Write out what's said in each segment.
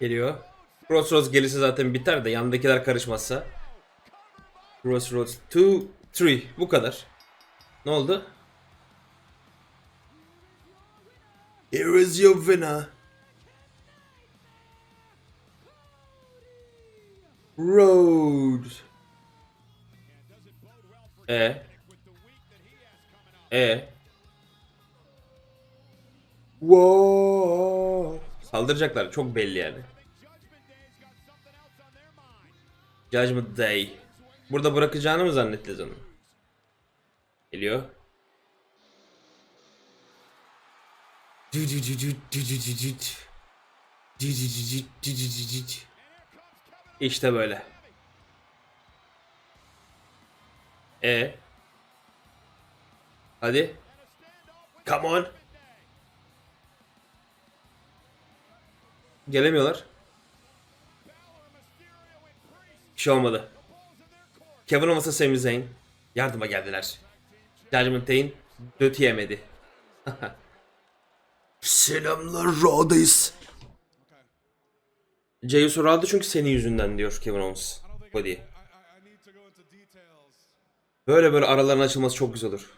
Geliyor. Crossroads gelirse zaten biter de yandakiler karışmazsa. Crossroads 2, 3 bu kadar. Ne oldu? Here is your winner. Road. E. E. Wow. Saldıracaklar çok belli yani. Judgment Day. Burada bırakacağını mı zannettiniz onu? Geliyor. İşte böyle. E. Hadi. Come on. Gelemiyorlar. Bir şey olmadı. Kevin olmasa Sami Zayn. Yardıma geldiler. Judgment Day'in dötü yemedi. Selamlar Raw'dayız. Jey Uso Raw'da çünkü senin yüzünden diyor Kevin Owens. Cody. Böyle böyle araların açılması çok güzel olur.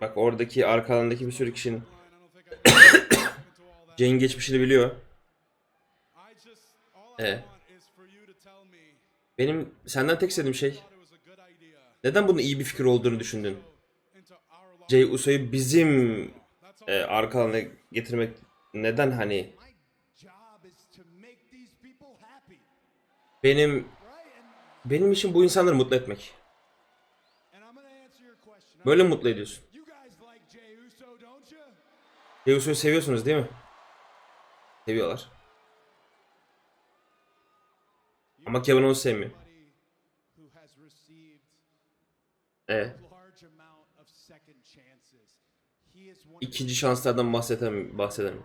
Bak oradaki arkalarındaki bir sürü kişinin Jay'in geçmişini biliyor. E. Benim senden tek istediğim şey neden bunun iyi bir fikir olduğunu düşündün? Jey Uso'yu bizim e, arkalarına getirmek neden hani benim benim için bu insanları mutlu etmek. Böyle mutlu ediyorsun? Jey Uso'yu seviyorsunuz değil mi? Seviyorlar. Ama Kevin Owens sevmiyor. E. İkinci şanslardan bahsedem bahsedemem.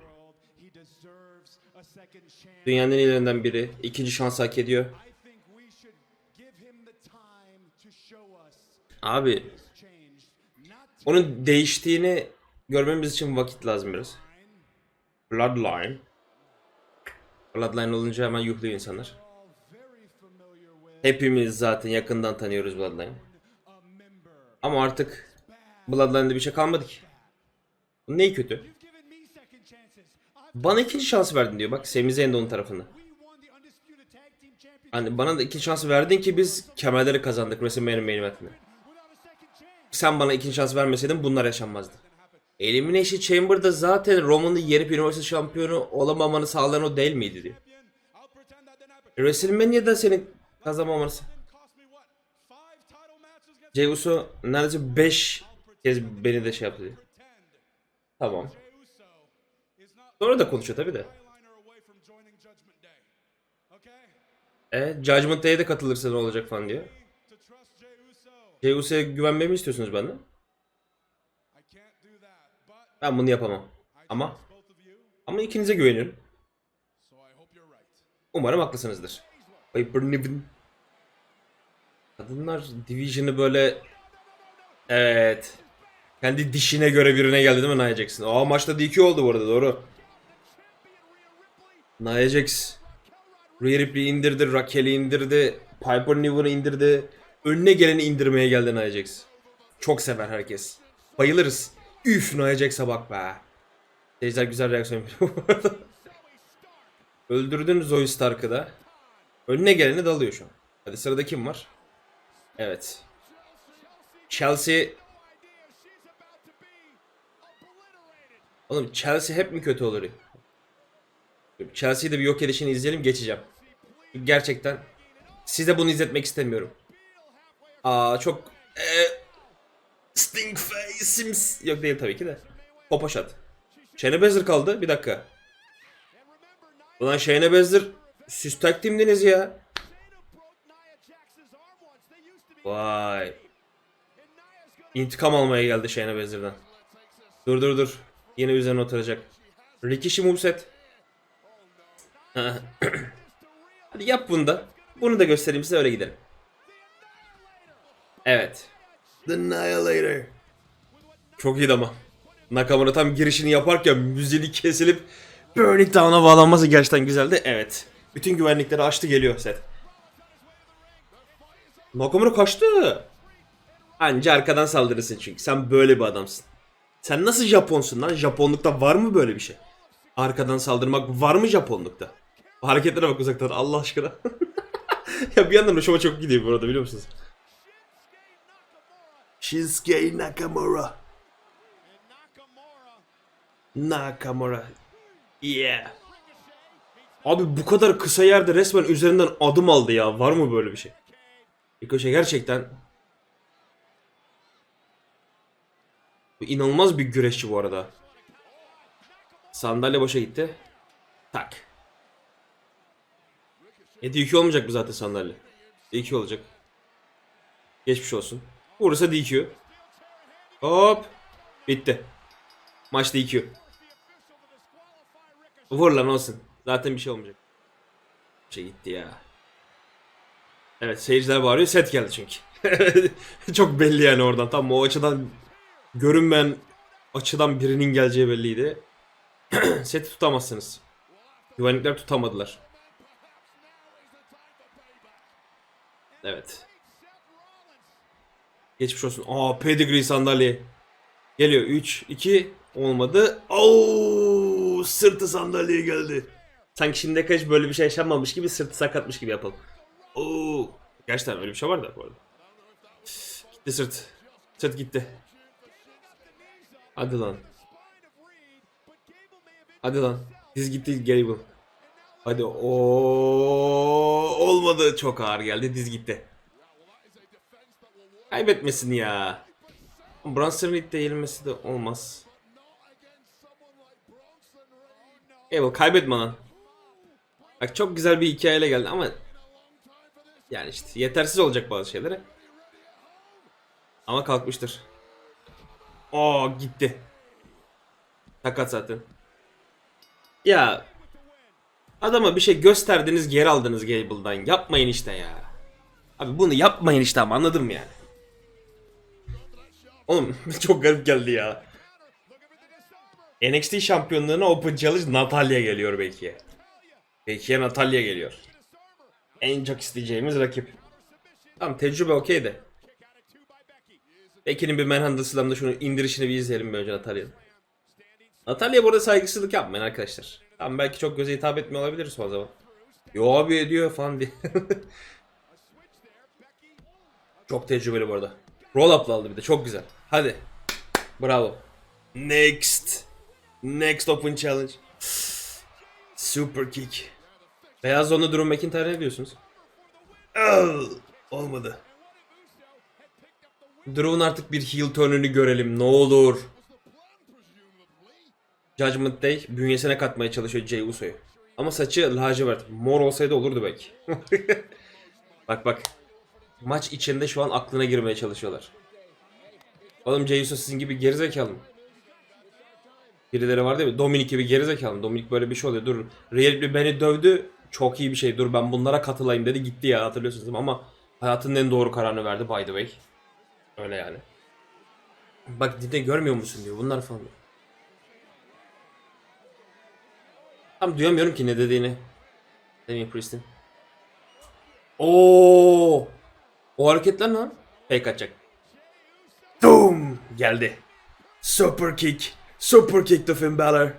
Dünyanın en iyilerinden biri. ikinci şans hak ediyor. Abi onun değiştiğini görmemiz için vakit lazım biraz. Bloodline. Bloodline olunca hemen yuhluyor insanlar. Hepimiz zaten yakından tanıyoruz Bloodline. Ama artık Bloodline'da bir şey kalmadı ki. Bu neyi kötü? Bana ikinci şans verdin diyor. Bak Sami Zayn de onun tarafında. Hani bana da ikinci şans verdin ki biz kemerleri kazandık WrestleMania main event'inde. Sen bana ikinci şans vermeseydin bunlar yaşanmazdı. Elimination Chamber'da zaten Roman'ı yenip üniversite şampiyonu olamamanı sağlayan o değil miydi diyor. WrestleMania'da senin kazanmamanı Jey Uso neredeyse 5 kez beni de şey yaptı. Tamam. Sonra da konuşuyor tabi de. E, Judgment Day'e de katılırsa ne olacak falan diyor. Jey Uso'ya güvenmemi istiyorsunuz benden. Ben bunu yapamam. Ama ama ikinize güveniyorum. Umarım haklısınızdır. Piper Niven. Kadınlar Division'ı böyle Evet. Kendi dişine göre birine geldi değil mi Nia Jackson? Aa maçta DQ oldu bu arada doğru. Nia Jax Rhea Ripley'i indirdi, Raquel'i indirdi, Piper Niven'ı indirdi. Önüne geleni indirmeye geldi Nia Jax. Çok sever herkes. Bayılırız. Üf Nia Jax'a bak be. Seyirciler güzel reaksiyon yapıyor bu. Öldürdün Zoe Stark'ı da. Önüne geleni dalıyor şu an. Hadi sırada kim var? Evet. Chelsea Oğlum Chelsea hep mi kötü olur? Chelsea'yi de bir yok edişini izleyelim geçeceğim. Gerçekten size bunu izletmek istemiyorum. Aa çok e, Sting Face Sims yok değil tabii ki de. Popa shot. Shayna Baszler kaldı. Bir dakika. Ulan Shayna Baszler siz tag team'diniz ya. Vay. İntikam almaya geldi Shayna Baszler'dan. Dur dur dur. Yine üzerine oturacak. Rikishi moveset. Hadi yap bunu da. Bunu da göstereyim size öyle gidelim. Evet. The Annihilator. Çok iyiydi ama. Nakamura tam girişini yaparken müziği kesilip Burning Down'a bağlanması gerçekten güzeldi. Evet. Bütün güvenlikleri açtı geliyor set. Nakamura kaçtı. Anca arkadan saldırırsın çünkü. Sen böyle bir adamsın. Sen nasıl Japonsun lan? Japonlukta var mı böyle bir şey? Arkadan saldırmak var mı Japonlukta? Hareketlere bak uzaktan Allah aşkına. ya bir yandan hoşuma çok gidiyor bu arada biliyor musunuz? Shinsuke Nakamura. Nakamura. Yeah. Abi bu kadar kısa yerde resmen üzerinden adım aldı ya. Var mı böyle bir şey? Ricochet gerçekten inanılmaz bir güreşçi bu arada. Sandalye boşa gitti. Tak. E DQ olmayacak mı zaten sandalye? DQ olacak. Geçmiş olsun. Vurursa DQ. Hop. Bitti. Maç DQ. Vur lan olsun. Zaten bir şey olmayacak. Bir şey gitti ya. Evet seyirciler bağırıyor. Set geldi çünkü. Çok belli yani oradan. Tam o açıdan görünmeyen açıdan birinin geleceği belliydi. Seti tutamazsınız. Güvenlikler tutamadılar. Evet. Geçmiş olsun. Aa pedigree sandalye. Geliyor 3 2 olmadı. Oo sırtı sandalyeye geldi. Sanki şimdiye kadar hiç böyle bir şey yaşanmamış gibi sırtı sakatmış gibi yapalım. Oo gerçekten öyle bir şey var da bu arada. Gitti sırt. Sırt gitti. Hadi lan. Hadi lan. Diz gitti Gable. Hadi o olmadı çok ağır geldi diz gitti. Kaybetmesin ya. Bronson Reed'de yenilmesi de olmaz. Gable kaybetme lan. Bak çok güzel bir hikayeyle geldi ama yani işte yetersiz olacak bazı şeylere. Ama kalkmıştır. Aa gitti. Sakat zaten. Ya adama bir şey gösterdiniz geri aldınız Gable'dan. Yapmayın işte ya. Abi bunu yapmayın işte ama anladın mı yani? Oğlum çok garip geldi ya. NXT şampiyonluğuna Open Challenge Natalya geliyor belki. Belki Natalya geliyor. En çok isteyeceğimiz rakip. Tamam tecrübe okey de. Becky'nin bir Manhandle Slam'da şunu indirişini bir izleyelim bir önce Natalya'nın. Natalya burada saygısızlık yapmayın arkadaşlar. Tamam belki çok göze hitap etmiyor olabilir son zaman. Yo abi ediyor falan diye. çok tecrübeli bu arada. Roll up'la aldı bir de çok güzel. Hadi. Bravo. Next. Next Open Challenge. Super kick. Beyaz zonda Drew McIntyre ne diyorsunuz? Olmadı. Drew'un artık bir heel turn'ünü görelim ne olur. Judgment Day bünyesine katmaya çalışıyor Jey Uso'yu. Ama saçı lacivert. Mor olsaydı olurdu belki. bak bak. Maç içinde şu an aklına girmeye çalışıyorlar. Oğlum Jey Uso sizin gibi gerizekalı mı? Birileri var değil mi? Dominik gibi gerizekalı mı? Dominik böyle bir şey oluyor. Dur. Real beni dövdü. Çok iyi bir şey. Dur ben bunlara katılayım dedi. Gitti ya hatırlıyorsunuz değil mi? Ama hayatının en doğru kararını verdi by the way. Öyle yani. Bak dide görmüyor musun diyor. Bunlar falan. Tam duyamıyorum ki ne dediğini. Demeyeyim Priest'in. Oo! O hareketler ne? lan? Fake atacak. Doom! Geldi. Super kick. Super kick to Finn Balor.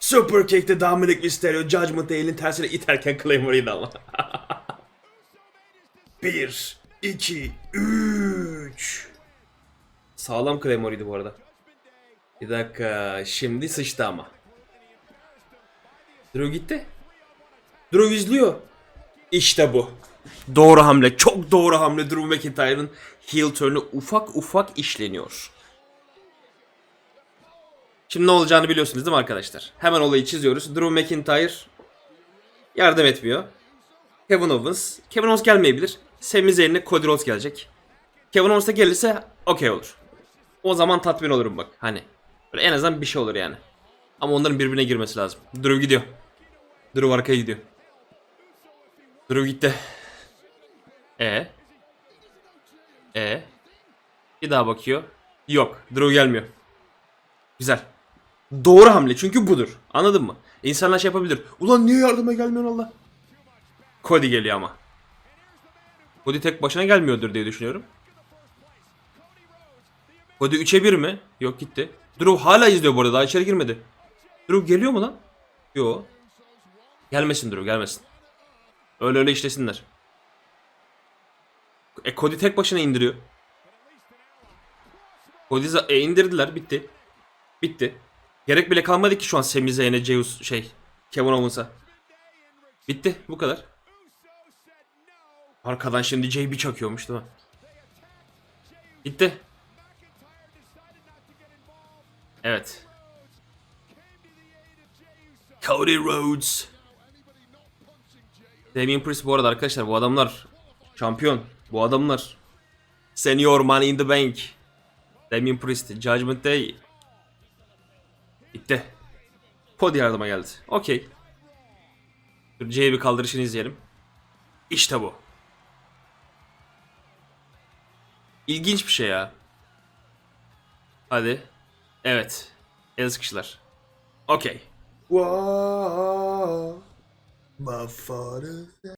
Super kick to Dominic Mysterio. Judgment Day'in tersine iterken Claymore'ydi ama. 1, 2, 3. Sağlam Claymore'ydi bu arada. Bir dakika. Şimdi sıçtı ama. Drew gitti. Drew izliyor. İşte bu. Doğru hamle. Çok doğru hamle. Drew McIntyre'ın heel turn'u ufak ufak işleniyor. Şimdi ne olacağını biliyorsunuz değil mi arkadaşlar? Hemen olayı çiziyoruz. Drew McIntyre yardım etmiyor. Kevin Owens. Kevin Owens gelmeyebilir. Sami Zayn'le Cody Rhodes gelecek. Kevin Owens gelirse okey olur. O zaman tatmin olurum bak. Hani. Böyle en azından bir şey olur yani. Ama onların birbirine girmesi lazım. Drew gidiyor. Drew arkaya gidiyor. Drew gitti. E. E. Bir daha bakıyor. Yok. Drew gelmiyor. Güzel. Doğru hamle çünkü budur. Anladın mı? İnsanlar şey yapabilir. Ulan niye yardıma gelmiyorsun Allah? Cody geliyor ama. Cody tek başına gelmiyordur diye düşünüyorum. Cody 3'e 1 mi? Yok gitti. Drew hala izliyor bu arada daha içeri girmedi. Drew geliyor mu lan? Yo. Gelmesin Drew gelmesin. Öyle öyle işlesinler. E Cody tek başına indiriyor. Cody e, indirdiler bitti. Bitti. Gerek bile kalmadı ki şu an Sami Zayn'e Zeus şey Kevin Owens'a. Bitti bu kadar. Arkadan şimdi JB çakıyormuş değil mi? Bitti. Evet. Cody Rhodes. Damien Priest bu arada arkadaşlar bu adamlar şampiyon. Bu adamlar Senior Money in the Bank. Damien Priest, Judgment Day. Bitti. Cody yardıma geldi. Okey. C'ye bir kaldırışını izleyelim. İşte bu. İlginç bir şey ya. Hadi. Evet. El sıkışlar. Okey. Whoa, Uma.